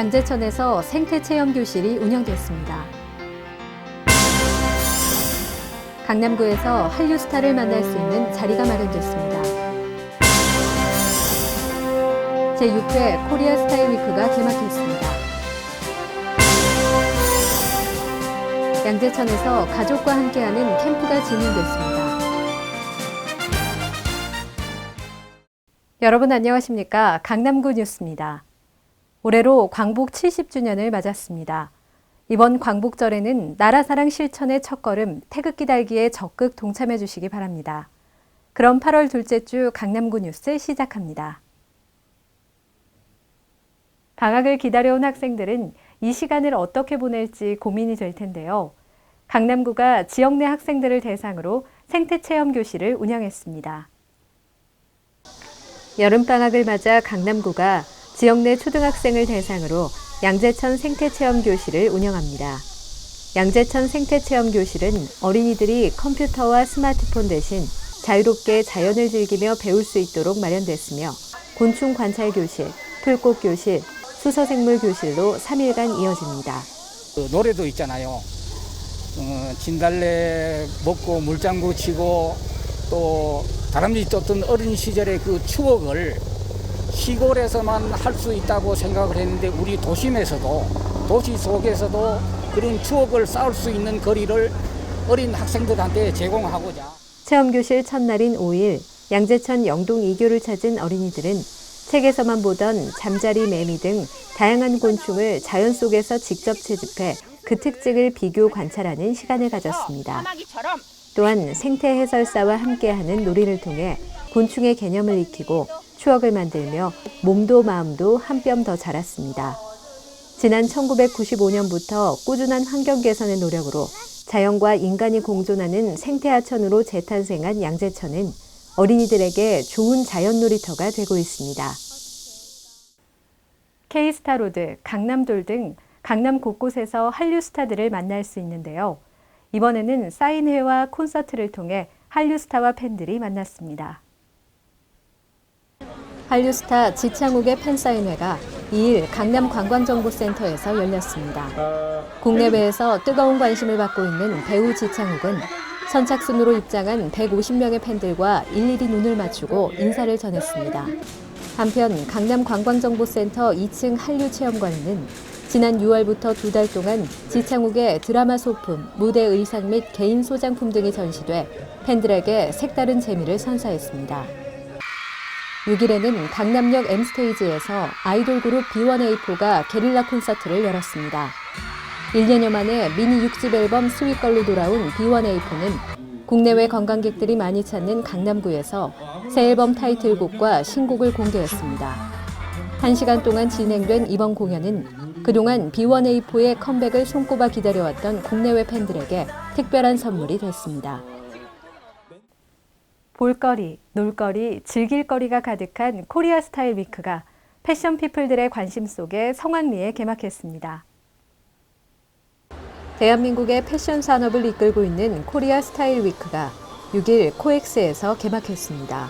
양재천에서 생태 체험 교실이 운영됐습니다. 강남구에서 한류 스타를 만날 수 있는 자리가 마련됐습니다. 제6회 코리아 스타일 위크가 개막했습니다. 양재천에서 가족과 함께하는 캠프가 진행됐습니다. 여러분 안녕하십니까? 강남구 뉴스입니다. 올해로 광복 70주년을 맞았습니다. 이번 광복절에는 나라사랑 실천의 첫걸음 태극기 달기에 적극 동참해 주시기 바랍니다. 그럼 8월 둘째 주 강남구 뉴스 시작합니다. 방학을 기다려온 학생들은 이 시간을 어떻게 보낼지 고민이 될 텐데요. 강남구가 지역 내 학생들을 대상으로 생태체험 교실을 운영했습니다. 여름방학을 맞아 강남구가 지역 내 초등학생을 대상으로 양재천 생태체험 교실을 운영합니다. 양재천 생태체험 교실은 어린이들이 컴퓨터와 스마트폰 대신 자유롭게 자연을 즐기며 배울 수 있도록 마련됐으며 곤충 관찰 교실, 풀꽃 교실, 수서생물 교실로 3일간 이어집니다. 그 노래도 있잖아요. 어, 진달래 먹고 물장구 치고 또 다람쥐 쫓던 어린 시절의 그 추억을 시골에서만 할 수 있다고 생각을 했는데 우리 도심에서도 도시 속에서도 그런 추억을 쌓을 수 있는 거리를 어린 학생들한테 제공하고자 체험교실 첫날인 5일 양재천 영동 2교를 찾은 어린이들은 책에서만 보던 잠자리 매미 등 다양한 곤충을 자연 속에서 직접 채집해 그 특징을 비교 관찰하는 시간을 가졌습니다. 또한 생태 해설사와 함께하는 놀이를 통해 곤충의 개념을 익히고 추억을 만들며 몸도 마음도 한 뼘 더 자랐습니다. 지난 1995년부터 꾸준한 환경 개선의 노력으로 자연과 인간이 공존하는 생태하천으로 재탄생한 양재천은 어린이들에게 좋은 자연 놀이터가 되고 있습니다. K스타로드, 강남돌 등 강남 곳곳에서 한류 스타들을 만날 수 있는데요. 이번에는 사인회와 콘서트를 통해 한류 스타와 팬들이 만났습니다. 한류스타 지창욱의 팬사인회가 2일 강남 관광정보센터에서 열렸습니다. 국내외에서 뜨거운 관심을 받고 있는 배우 지창욱은 선착순으로 입장한 150명의 팬들과 일일이 눈을 맞추고 인사를 전했습니다. 한편 강남 관광정보센터 2층 한류체험관에는 지난 6월부터 두 달 동안 지창욱의 드라마 소품, 무대 의상 및 개인 소장품 등이 전시돼 팬들에게 색다른 재미를 선사했습니다. 6일에는 강남역 M스테이지에서 아이돌 그룹 B1A4가 게릴라 콘서트를 열었습니다. 1년여 만에 미니 6집 앨범 스윗걸로 돌아온 B1A4는 국내외 관광객들이 많이 찾는 강남구에서 새 앨범 타이틀곡과 신곡을 공개했습니다. 1시간 동안 진행된 이번 공연은 그동안 B1A4의 컴백을 손꼽아 기다려왔던 국내외 팬들에게 특별한 선물이 됐습니다. 볼거리, 놀거리, 즐길거리가 가득한 코리아 스타일 위크가 패션 피플들의 관심 속에 성황리에 개막했습니다. 대한민국의 패션 산업을 이끌고 있는 코리아 스타일 위크가 6일 코엑스에서 개막했습니다.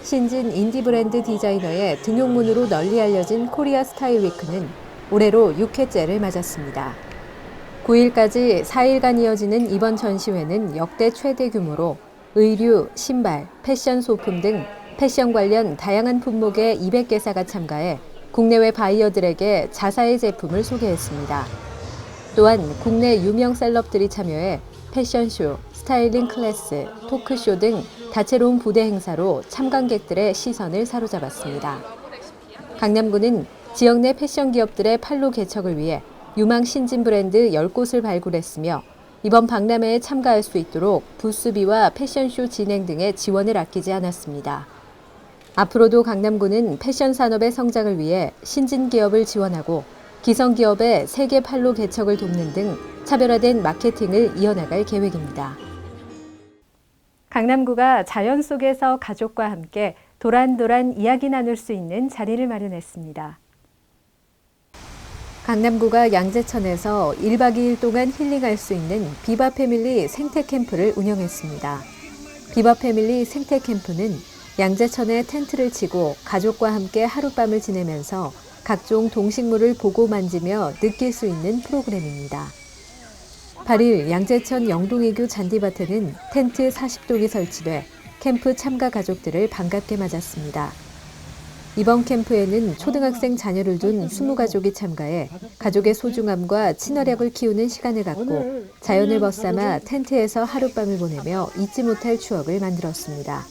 신진 인디 브랜드 디자이너의 등용문으로 널리 알려진 코리아 스타일 위크는 올해로 6회째를 맞았습니다. 9일까지 4일간 이어지는 이번 전시회는 역대 최대 규모로 의류, 신발, 패션 소품 등 패션 관련 다양한 품목의 200개사가 참가해 국내외 바이어들에게 자사의 제품을 소개했습니다. 또한 국내 유명 셀럽들이 참여해 패션쇼, 스타일링 클래스, 토크쇼 등 다채로운 부대 행사로 참관객들의 시선을 사로잡았습니다. 강남구는 지역 내 패션 기업들의 판로 개척을 위해 유망 신진 브랜드 10곳을 발굴했으며 이번 박람회에 참가할 수 있도록 부스비와 패션쇼 진행 등의 지원을 아끼지 않았습니다. 앞으로도 강남구는 패션 산업의 성장을 위해 신진 기업을 지원하고 기성 기업의 세계 판로 개척을 돕는 등 차별화된 마케팅을 이어나갈 계획입니다. 강남구가 자연 속에서 가족과 함께 도란도란 이야기 나눌 수 있는 자리를 마련했습니다. 강남구가 양재천에서 1박 2일 동안 힐링할 수 있는 비바 패밀리 생태 캠프를 운영했습니다. 비바 패밀리 생태 캠프는 양재천에 텐트를 치고 가족과 함께 하룻밤을 지내면서 각종 동식물을 보고 만지며 느낄 수 있는 프로그램입니다. 8일 양재천 영동이교 잔디밭에는 텐트 40동이 설치돼 캠프 참가 가족들을 반갑게 맞았습니다. 이번 캠프에는 초등학생 자녀를 둔 20가족이 참가해 가족의 소중함과 친화력을 키우는 시간을 갖고 자연을 벗삼아 텐트에서 하룻밤을 보내며 잊지 못할 추억을 만들었습니다.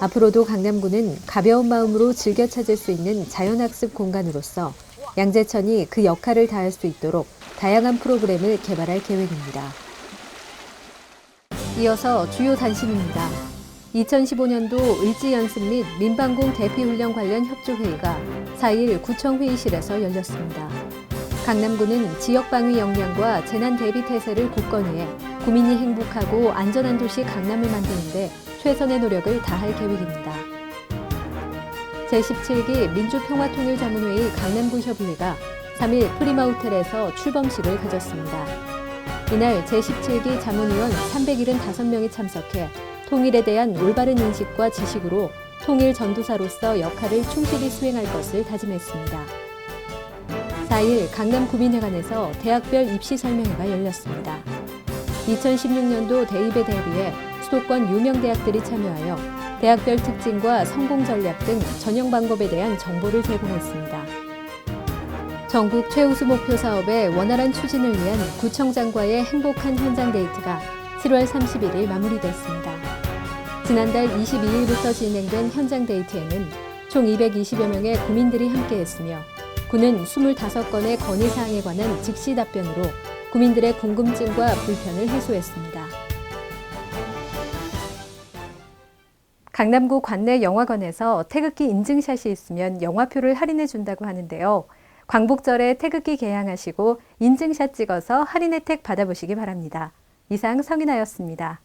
앞으로도 강남구는 가벼운 마음으로 즐겨 찾을 수 있는 자연학습 공간으로서 양재천이 그 역할을 다할 수 있도록 다양한 프로그램을 개발할 계획입니다. 이어서 주요 단신입니다. 2015년도 을지연습 및 민방공 대피훈련 관련 협조회의가 4일 구청 회의실에서 열렸습니다. 강남구는 지역방위 역량과 재난 대비 태세를 굳건히 해 구민이 행복하고 안전한 도시 강남을 만드는데 최선의 노력을 다할 계획입니다. 제17기 민주평화통일자문회의 강남구 협의회가 3일 프리마 호텔에서 출범식을 가졌습니다. 이날 제17기 자문위원 375명이 참석해 통일에 대한 올바른 인식과 지식으로 통일 전도사로서 역할을 충실히 수행할 것을 다짐했습니다. 4일 강남 구민회관에서 대학별 입시 설명회가 열렸습니다. 2016년도 대입에 대비해 수도권 유명 대학들이 참여하여 대학별 특징과 성공 전략 등 전형 방법에 대한 정보를 제공했습니다. 전국 최우수 목표 사업의 원활한 추진을 위한 구청장과의 행복한 현장 데이트가 7월 31일 마무리됐습니다. 지난달 22일부터 진행된 현장 데이트에는 총 220여 명의 구민들이 함께했으며 구는 25건의 건의사항에 관한 즉시 답변으로 구민들의 궁금증과 불편을 해소했습니다. 강남구 관내 영화관에서 태극기 인증샷이 있으면 영화표를 할인해 준다고 하는데요. 광복절에 태극기 개양하시고 인증샷 찍어서 할인 혜택 받아보시기 바랍니다. 이상 성인아였습니다.